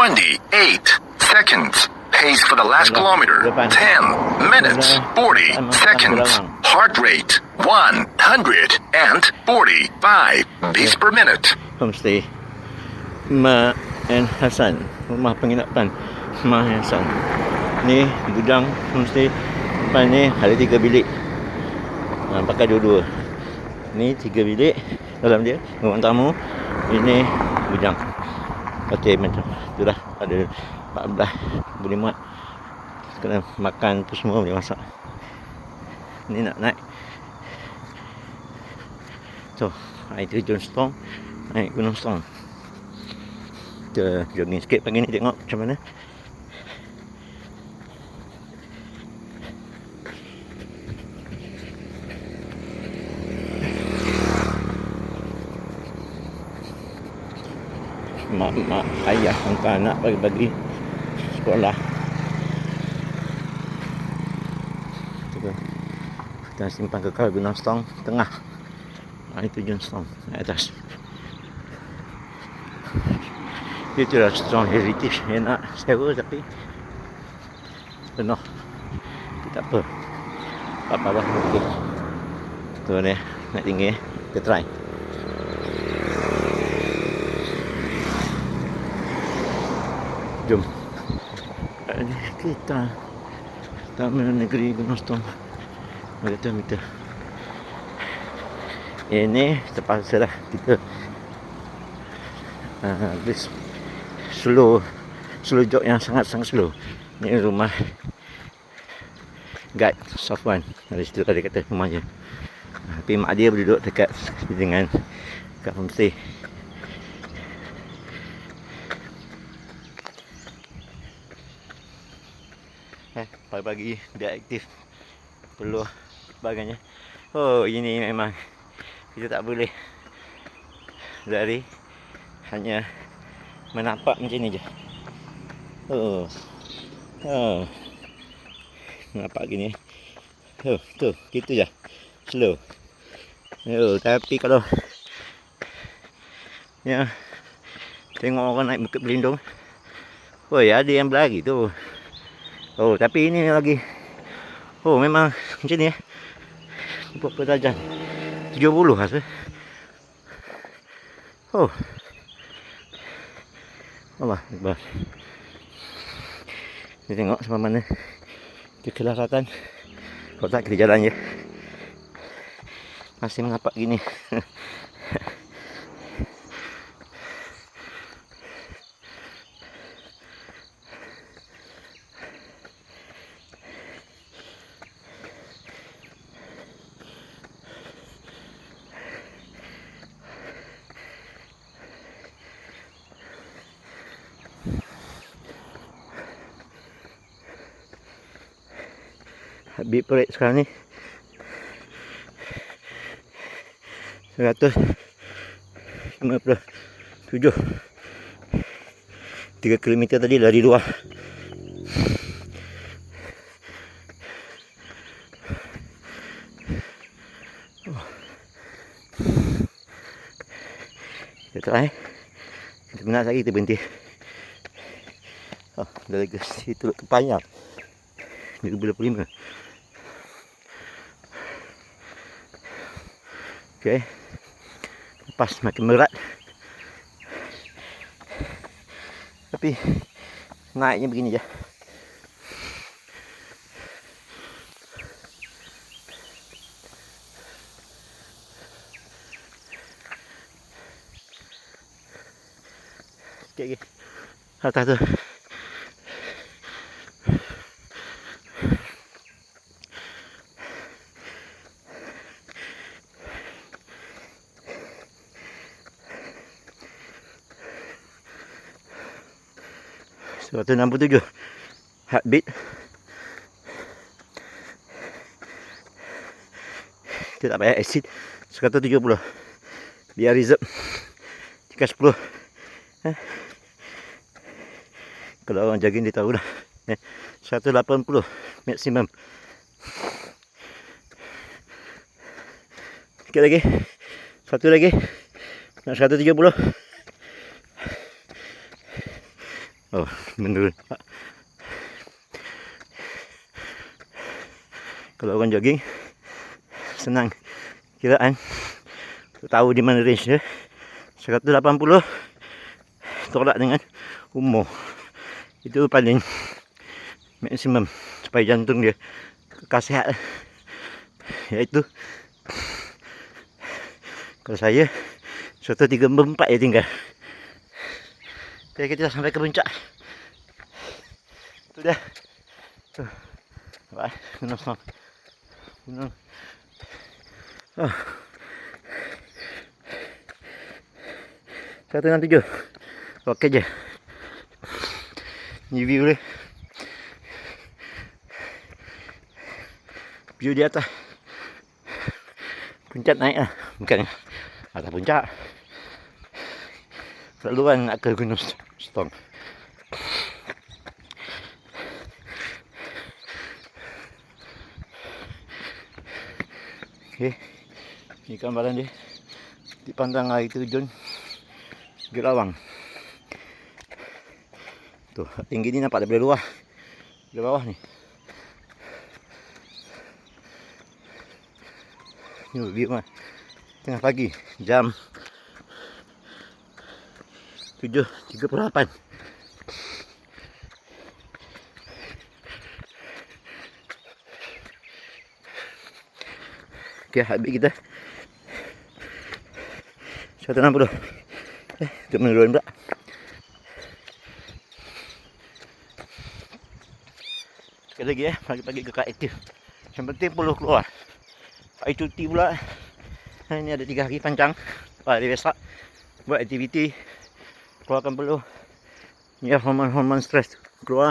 28 seconds. Pace for the last kilometer 10 minutes 40 seconds. Heart rate 145 beats per minute. homestay. Ma and Hasan rumah penginapan Ma Hasan ni gudang homestay. Depan ni ada tiga bilik. Ha, pakai dua-dua. Ni tiga bilik dalam dia. Ruang tamu. Ini gudang okey macam tu dah ada 14 boleh muat. Kena makan tu semua boleh masak. Ni nak naik. Tu air terjun Stong. Naik Gunung Stong. Kita jogging sikit pagi ni tengok macam mana mak-mak ayah angkat anak bagi-bagi sekolah. Kita kita simpan kekal Gunung Stong tengah. Air terjun Stong naik atas. Itu lah strong heritage yang nak sewa tapi penuh. Tak apa. Apa-apa okey tu ni naik tinggi kita try ini kita Taman Negeri Gunung Stong Berkata meter Ini terpaksa lah kita. Uh, This slow slow jog yang sangat-sangat slow. Ni rumah guide Safwan. Dari situ tadi kata rumahnya. Tapi mak dia berduduk dekat dengan kat homestay eh pagi-pagi dia aktif peluh sebagainya oh ini memang kita tak boleh dari hanya menampak macam ni je. Oh. Oh. Nampak gini. Oh, tu, gitu je. Slow. Oh, tapi kalau ya tengok orang naik bukit berlindung. Oh, ya ada yang berlari tu. Oh, tapi ini lagi Oh, memang macam ni eh. Berapa darjah? 70 rasa. Oh. Allah Akbar Kita tengok sampai mana Kekelasatan Kalau tak kita jalan je Masih mengapak gini Habib perik sekarang ni. 157 3 km tadi lari luar. Kita try Kita penat lagi kita berhenti. Oh, dah lagi situ panjang 2025 Okey. Lepas makin berat. Tapi naiknya begini je. Okey, okey. Atas tu. 167 heartbeat. Kita tak payah exit. 170 biar reserve. Jika 10 eh. kalau orang jaga dia tahu dah 180 maksimum. Sikit lagi. Satu lagi. Nak 170 Oh, menurun. Kalau orang jogging senang. Kiraan tahu di mana range dia. 180 tolak dengan umur. Itu paling maksimum supaya jantung dia kekal sihat iaitu kalau saya 134 je tinggal Okay, kita sampai ke puncak. Tu dah. Tu nampak gunung Song gunung oh. Satu dengan tujuh. Okey je. Ni view dia. View di atas. Puncak naik lah. Bukan. Atas puncak Selalu kan nak ke Gunung Stong Okey Ni gambaran dia Dipandang air terjun Gelawang Tu, tinggi ni nampak daripada luar. Dari bawah ni. Ni view mah. Tengah pagi, jam 7.38. Okey, habis kita. 160. Eh, tu menurun pula. Sekali lagi eh, pagi-pagi kekal aktif. Yang penting perlu keluar. Hari cuti pula. Hari ni ada tiga hari panjang. Hari besok. Buat aktiviti. Keluarkan perlu. Ya, hormon-hormon stres keluar.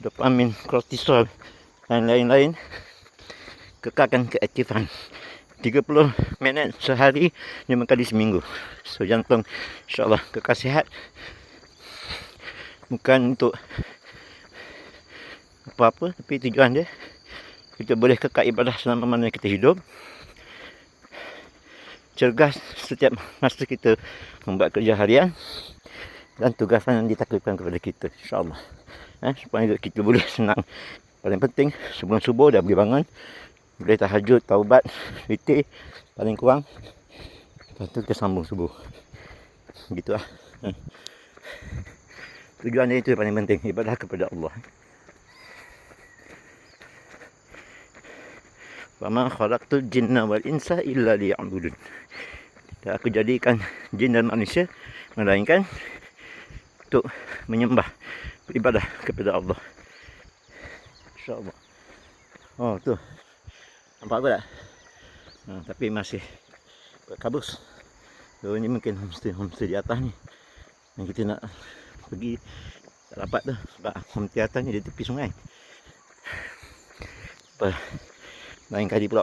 Dopamin, kortisol dan lain-lain. Kekalkan keaktifan. 30 minit sehari 5 kali seminggu. So jantung insyaAllah kekal sihat. Bukan untuk apa-apa tapi tujuan dia kita boleh kekal ibadah selama mana kita hidup cergas setiap masa kita membuat kerja harian dan tugasan yang ditakdirkan kepada kita insyaAllah. Eh, supaya kita boleh senang. Paling penting sebelum subuh dah boleh bangun boleh tahajud, taubat, witir paling kurang lepas tu kita sambung subuh. Gitu lah eh. tujuan dia itu yang paling penting ibadah kepada Allah Wama khalaqtul jinna wal insa illa liya'budun. Dan aku jadikan jin dan manusia melainkan untuk menyembah beribadah kepada Allah. Insya-Allah. Oh tu. Nampak apa tak? Ha, tapi masih kabus. So ini mungkin homestay homestay di atas ni. Yang kita nak pergi tak dapat tu sebab homestay atas ni di tepi sungai. Apa? Lain kali pula.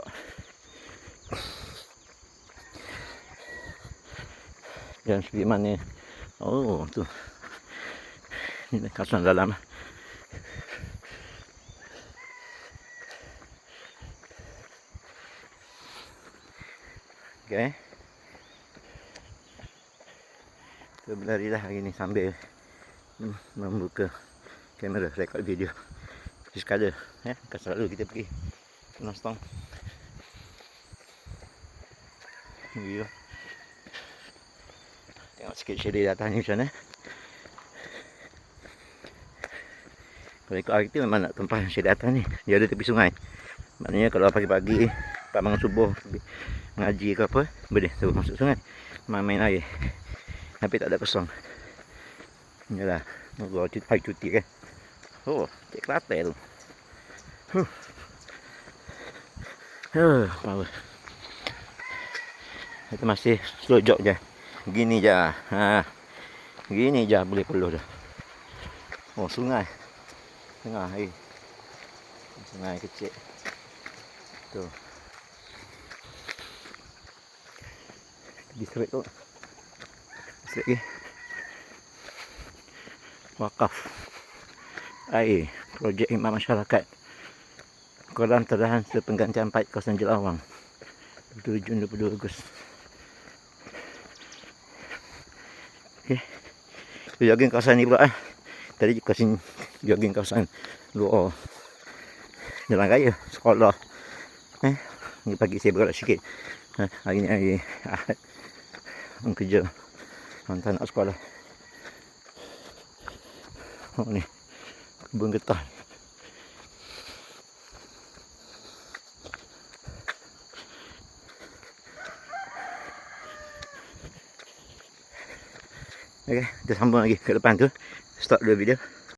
Dan segi mana? Oh, tu. Ini kawasan dalam. Okay. Kita berlari lah hari ni sambil hmm, membuka kamera rekod video. Sekali eh, kan selalu kita pergi Tengok sikit shade di atas ni macam mana. Kalau ikut hari tu memang nak tempat shade di atas ni. Dia ada tepi sungai. Maknanya kalau pagi-pagi, tak bangun subuh, ngaji ke apa, boleh tu masuk sungai. Main-main air. Tapi tak ada kosong. Inilah. Hari cuti kan. Oh, cik Kelantan tu. Huh. Huh, power. Itu masih slow jog je. Gini je. Ha. Gini je boleh peluh dah. Oh, sungai. Tengah air. Sungai kecil. Tu. Di serik tu. Serik lagi. Wakaf. Air. Projek Imam Masyarakat. Kolam terdahan sepenggantian paip kawasan Jelawang 7 Jun 22 Ogos Okay jogging kawasan ni pula eh. Tadi kasih jogging kawasan luar jalan raya sekolah. Eh, ni pagi saya bergerak sikit. Eh, hari ni hari Ahad. Orang kerja. Hantar nak sekolah. Oh ni. Kebun getah. Okey, kita sambung lagi ke depan tu. Stop dulu video.